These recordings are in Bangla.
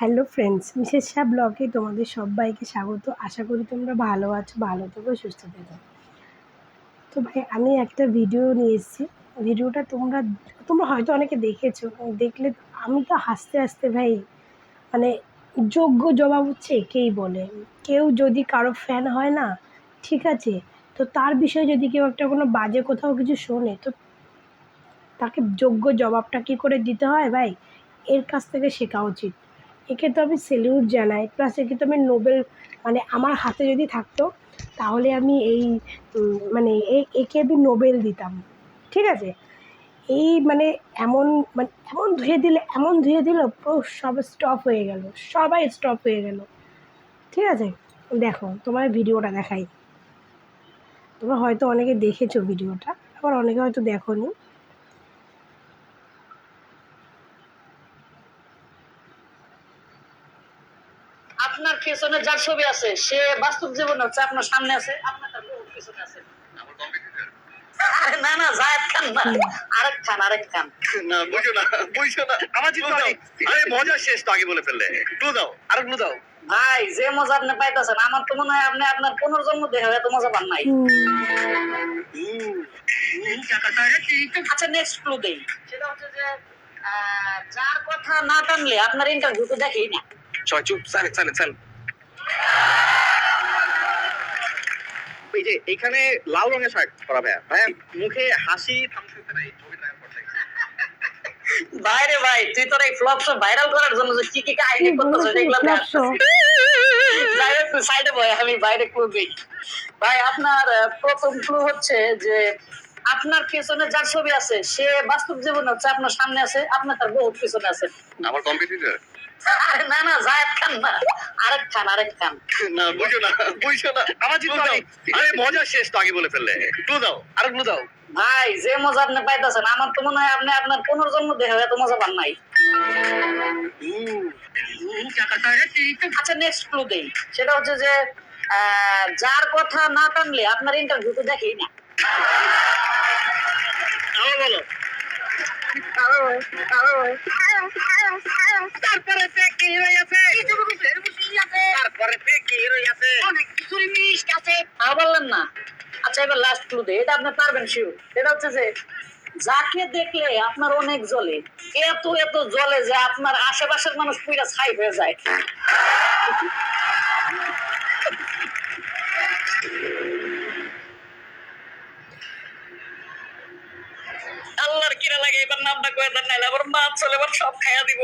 হ্যালো ফ্রেন্ডস মিসেস শাহ ব্লগে তোমাদের সবাইকে স্বাগত। আশা করি তোমরা ভালো আছো, ভালো থেকো, সুস্থ থেকো। তো ভাই, আমি একটা ভিডিও নিয়ে এসেছি। ভিডিওটা তোমরা তোমরা হয়তো অনেকে দেখেছ। দেখলে আমি তো হাসতে হাসতে ভাই মানে যোগ্য জবাব হচ্ছে একেই বলে। কেউ যদি কারও ফ্যান হয় না, ঠিক আছে? তো তার বিষয়ে যদি কেউ একটা কোনো বাজে কোথাও কিছু শোনে, তো তাকে যোগ্য জবাবটা কী করে দিতে হয় ভাই? এর কাছ থেকে শেখা উচিত। একে তো আমি সেলিউট জানাই প্লাস একে তো আমি নোবেল মানে আমার হাতে যদি থাকতো, তাহলে আমি এই মানে একে আমি নোবেল দিতাম, ঠিক আছে? এই মানে এমন মানে এমন ধুয়ে দিলে, এমন ধুয়ে দিল পুরো সব স্টপ হয়ে গেল, সবাই স্টপ হয়ে গেল, ঠিক আছে? দেখো, তোমার ভিডিওটা দেখাই। তোমরা হয়তো অনেকে দেখেছ ভিডিওটা, আবার অনেকে হয়তো দেখোনি। আপনার পেছনে যার ছবি আছে সে বাস্তব জীবনে হচ্ছে আপনার সামনে আছে আপনার তার বহু আছে। আরে না না জায়েদ খান না। আরেক খান আরেক খান। না বুঝো না বুঝো না। আমার জীবন আরে মজা শেষ তো আগে বলে ফেললে। ক্লু দাও আর ক্লু দাও। ভাই যে মজা আপনি পাইতেছেন আমার তো মনে হয় আপনি আপনার পুনর্জন্ম দেখে এত মজা পান নাই। আচ্ছা নেক্সট ক্লু দেই। সেটা হচ্ছে যে আহ, যার কথা না টানলে আপনার ইন্টারভিউ তো দেখেই না। ছয় চুপ সাইলেন্ট সাইলেন্ট সাইলেন্ট এই যে এখানে লাল রঙের শার্ট পরা ভাইয়া ভাইয়া মুখে হাসি থামতে নাই ছবিটা পড়তে বাইরে ভাই তুই তোর এই ফ্লপ শো ভাইরাল করার জন্য যে কি কি কাহিনী করতেছ সেগুলো হোক সাইডে বয় আমি বাইরে ক্লু দিই ভাই আপনার প্রথম ক্লু হচ্ছে যে আপনার পেছনে যার ছবি আছে সে বাস্তব জীবনে হচ্ছে আপনার সামনে আছে আপনার তার বহুত পিছনে আছে। আমার কম্পিটিটর আরে না না জায়েদ খান না। আরেক খান আরেক খান। না বুঝো না বুঝো না। আমার জীবন আরে মজা শেষ তো আগে বলে ফেললে। দাও। দাও। ভাই যে মজা আপনি পাইতেছেন আমার তো মনে হয় আপনি আপনার পুনর্জন্ম দেখে এত মজা পান নাই। আচ্ছা নেক্সট ক্লু দেই। সেটা হচ্ছে যে আহ, যার কথা না টানলে আপনার ইন্টারভিউ তো দেখেই না। বলো। তারপরে সে কি হয়ে আছে? তারপরে সে কি হয়ে আছে। আর বললেন না। আচ্ছা এবার লাস্ট ক্লু দেই এটা আপনি পারবেন শিওর এটা হচ্ছে যে যাকে দেখলে আপনার অনেক জ্বলে এত এত জ্বলে যে আপনার আশেপাশের মানুষ পুরা ছাই হয়ে যায়। আবার মাছ চলে এবার সব খাইয়া দিব।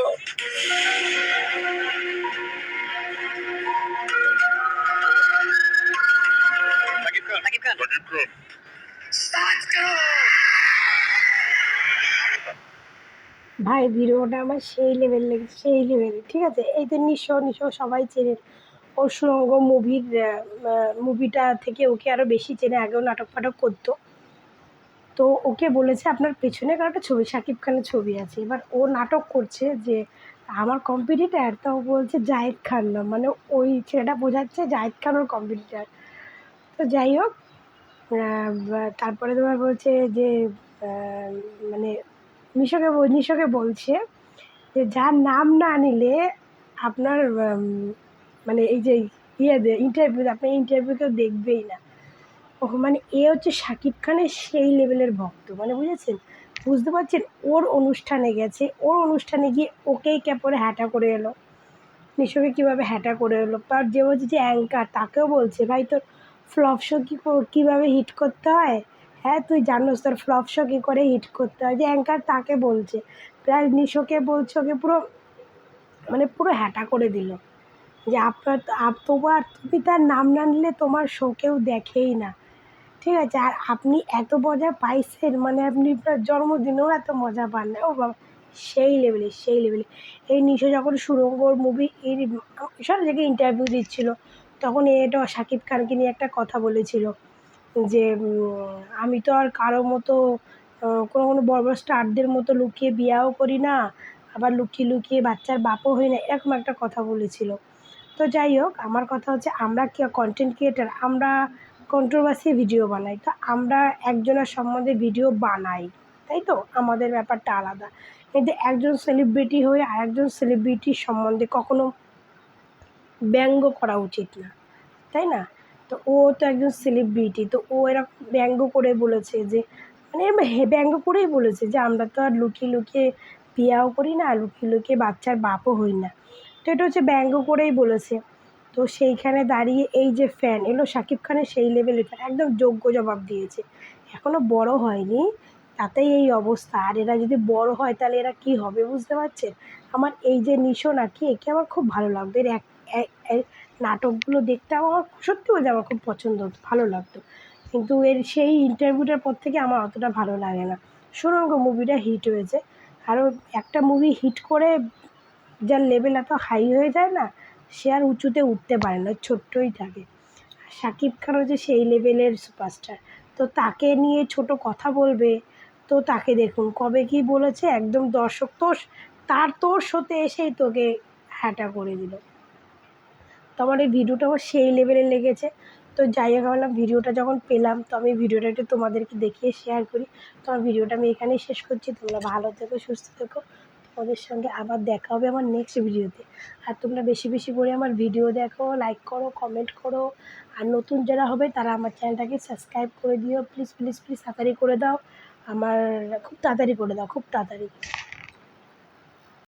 ভাই ভিডিওটা আমার সেই লেভেল লেগেছে সেই লেভেল ঠিক আছে? এই তো নিশো নিশো সবাই চেনে। ওর সুরঙ্গ মুভির মুভিটা থেকে ওকে আরও বেশি চেনে আগেও নাটক ফাটক করতো। তো ওকে বলেছে আপনার পেছনে কারও একটা ছবি, শাকিব খানের ছবি আছে। এবার ও নাটক করছে যে আমার কম্পিটিটার তো ও বলছে জাহিদ খান না। মানে ওই ছেলেটা বোঝাচ্ছে জাহিদ খান ওর কম্পিটিটার তো যাই হোক তারপরে তোমার বলছে যে মানে নিশোকে বল- নিশোকে বলছে যে যার নাম না নিলে আপনার মানে এই যে ইয়ে ইন্টারভিউ আপনি ইন্টারভিউ কেউ দেখবেই না। ও মানে এ হচ্ছে শাকিব খানের সেই লেভেলের ভক্ত মানে বুঝেছেন? বুঝতে পারছেন? ওর অনুষ্ঠানে গেছে, ওর অনুষ্ঠানে গিয়ে ওকেই ক্যাপড়ে হ্যাটা করে এলো? নিশোকে কীভাবে হ্যাটা করে এলো? তার যে বলছে যে অ্যাঙ্কার, তাকেও বলছে, ভাই, তোর ফ্লপ শো কী, কীভাবে হিট করতে হয়? হ্যাঁ তুই জানোস, তোর ফ্লপ শো কী করে হিট করতে হয়? যে অ্যাঙ্কার তাকে বলছে, প্রায় নিশোকে বলছে, ওকে পুরো মানে পুরো হ্যাটা করে দিল। যে আপনার, আপ- তোমার, তুমি তার নাম না নিলে তোমার শো কেউ দেখেই না। ঠিক আছে, আর আপনি এত মজা পাইছেন মানে আপনি জন্মদিনেও এত মজা পান না। ও বাবা, সেই লেভেলে সেই লেভেলে এই নিশো যখন সুরঙ্গর মুভি এই সব জায়গায় ইন্টারভিউ দিচ্ছিল, তখন এটা শাকিব খানকে নিয়ে একটা কথা বলেছিল যে আমি তো আর কারও মতো কোনো কোনো বড় বড় স্টারদের মতো লুকিয়ে বিয়াও করি না, আবার লুকিয়ে লুকিয়ে বাচ্চার বাপও হই না, এরকম একটা কথা বলেছিল। তো যাই হোক, আমার কথা হচ্ছে আমরা কি কন্টেন্ট ক্রিয়েটার আমরা কন্ট্রোভার্সি ভিডিও বানাই। তো আমরা একজনের সম্বন্ধে ভিডিও বানাই, তাই তো? আমাদের ব্যাপারটা আলাদা। কিন্তু একজন সেলিব্রিটি হয়ে আর একজন সেলিব্রিটির সম্বন্ধে কখনো ব্যঙ্গ করা উচিত না, তাই না? তো ও তো একজন সেলিব্রিটি তো ও এরকম ব্যঙ্গ করে বলেছে যে মানে ব্যঙ্গ করেই বলেছে যে, আমরা তো আর লুকিয়ে লুকিয়ে বিয়াও করি না লুকিয়ে লুকিয়ে বাচ্চার বাপও হই না। তো এটা হচ্ছে ব্যঙ্গ করেই বলেছে। তো সেইখানে দাঁড়িয়ে এই যে ফ্যান এলো শাকিব খানের সেই লেভেলের ফ্যান একদম যোগ্য জবাব দিয়েছে। এখনও বড় হয়নি, তাতেই এই অবস্থা। আর এরা যদি বড় হয় তাহলে এরা কী হবে বুঝতে পারছেন? আমার এই যে নিশো নাকি, একে আমার খুব ভালো লাগতো। এর এক, এক- নাটকগুলো দেখতে আমার সত্যি বলতে আমার খুব পছন্দ হতো, ভালো লাগতো। কিন্তু এর সেই ইন্টারভিউটার পর থেকে আমার অতটা ভালো লাগে না। সুরঙ্গ মুভিটা হিট হয়েছে। আরও একটা মুভি হিট করে যার লেভেল এত হাই হয়ে যায় না সে আর উঁচুতে উঠতে পারে না, ছোট্টই থাকে। শাকিব খান হচ্ছে সেই লেভেলের সুপারস্টার তো তাকে নিয়ে ছোট কথা বলবে, তো তাকে দেখুন, কবে কি বলেছে একদম দর্শক তোষ, তার তোষ হতে এসেই তোকে হ্যাটা করে দিল। তো আমার এই ভিডিওটা আমার সেই লেভেলে লেগেছে। তো যাই হোক ভাবলাম ভিডিওটা যখন পেলাম, তো আমি ভিডিওটা একটু তোমাদেরকে দেখিয়ে শেয়ার করি। তো আমার ভিডিওটা আমি এখানেই শেষ করছি। তোমরা ভালো থেকো, সুস্থ থেকো। তোমাদের সঙ্গে আবার দেখা হবে আমার নেক্সট ভিডিওতে আর তোমরা বেশি বেশি করে আমার ভিডিও দেখো লাইক করো কমেন্ট করো। আর নতুন যারা হবে, তারা আমার চ্যানেলটাকে সাবস্ক্রাইব করে দিও। প্লিজ প্লিজ প্লিজ তাড়াতাড়ি করে দাও। আমার, খুব তাড়াতাড়ি করে দাও, খুব তাড়াতাড়ি।